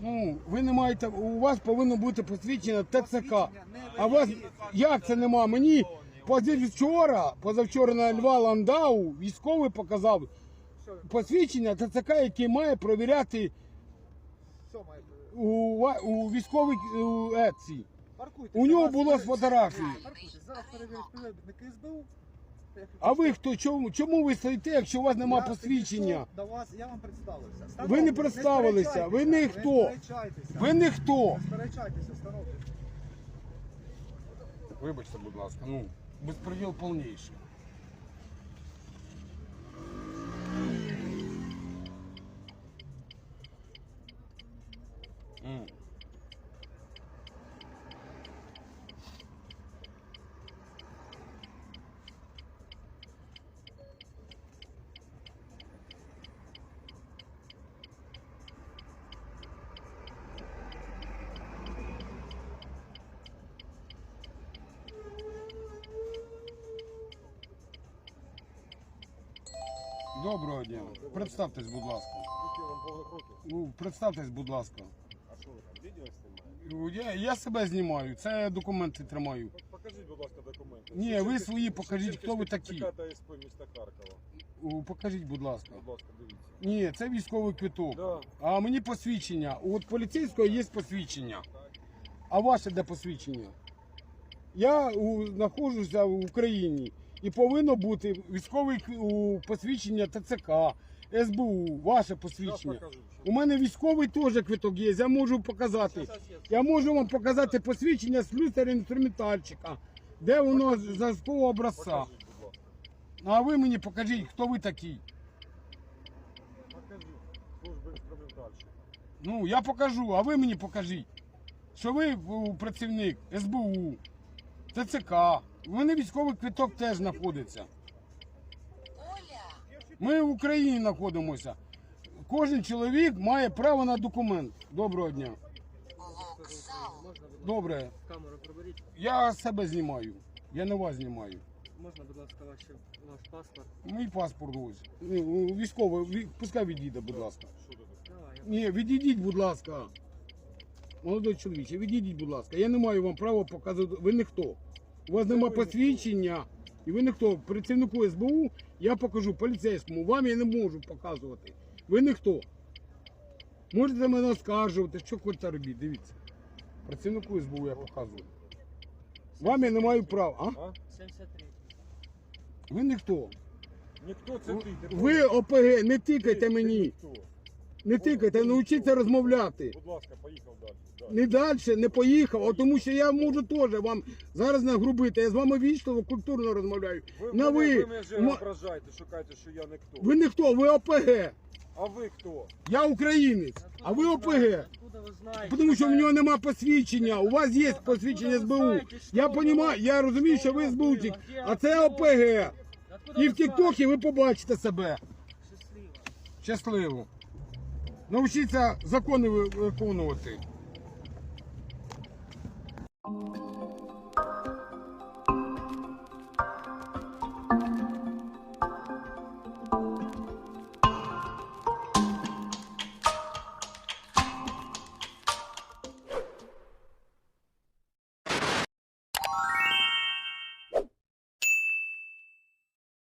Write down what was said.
Ну, ви не маєте, у вас повинно бути посвідчення ТЦК. А у вас, як це нема? Мені позавчора, позавчора на Льва Ландау військовий показав посвідчення ТЦК, який має провіряти у, у військовій у. Паркуйте. У нього було з фотографії. Паркуйте. Зараз перевірять СБУ. А ви хто? Чому, чому ви стоїте, якщо у вас нема Я посвідчення? підійшов До вас я вам представився. Ви не представилися, ви не хто. Не сперечайтеся. Ви. Не сперечайтеся, становлюсь. Вибачте, будь ласка, ну, безпреділ повніший. Доброго дня. Представтесь, будь ласка. Ну, представтесь, будь ласка. А що ви там, відео знімаєте? Я, я себе знімаю, це документи тримаю. Покажіть, будь ласка, документи. Ні, ви свої покажіть, хто ви такі. СП міста Харкова. О, Покажіть, будь ласка. Будь ласка, дивіться. Ні, це військовий квиток. Да. А мені посвідчення. От поліцейського є посвідчення. А ваше де посвідчення? Я у, знаходжуся в Україні і повинно бути військове посвідчення ТЦК, СБУ, ваше посвідчення. У мене військовий теж квиток є, я можу показати. Я можу вам показати посвідчення слюсаря інструментальщика, де воно з зразкового образця. А ви мені покажіть, хто ви такий. Покажіть. Ну, я покажу, а ви мені покажіть, що ви працівник СБУ, ТЦК. У мене військовий квиток теж знаходиться. Ми в Україні знаходимося. Кожен чоловік має право на документ. Доброго дня. Добре. Камеру приберіть. Я себе знімаю. Я не вас знімаю. Можна, будь ласка, ваш, ваш паспорт. Мій паспорт ось. Ну, Військовий, ві- пускай відійде, будь ласка. Давай, я Ні, відійдіть, будь ласка. Молодой чоловіче, відійдіть, будь ласка. Я не маю вам права показувати. Ви ніхто. У вас нема посвідчення, і ви ніхто. Працівнику СБУ я покажу поліцейському. Вам я не можу показувати. Ви ніхто. Можете мене оскаржувати, що хочете робити, дивіться. Працівнику СБУ я показую. Вам я не маю права. А? А? 73. Ви ніхто. Ніхто це ти. Ви ОПГ, не тикайте ти мені. ніхто. Не тикайте, навчіться розмовляти. Будь ласка, поїхав далі. далі. Не далі, не поїхав, а тому що я можу теж вам зараз нагрубити. Я з вами вічливо, культурно розмовляю. Ви, На мене, ви. ви мене вже Ма- ображаєте, шукаєте, що я не хто. Ви не хто, ви ОПГ. А ви хто? Я українець, а ви ОПГ. Тому що в нього нема посвідчення. У вас є посвідчення СБУ. Я розумію, я розумію, що ви СБУчик, а це ОПГ. І в Тіктокі ви побачите себе. Щасливо. Щасливо. Научіться закони виконувати.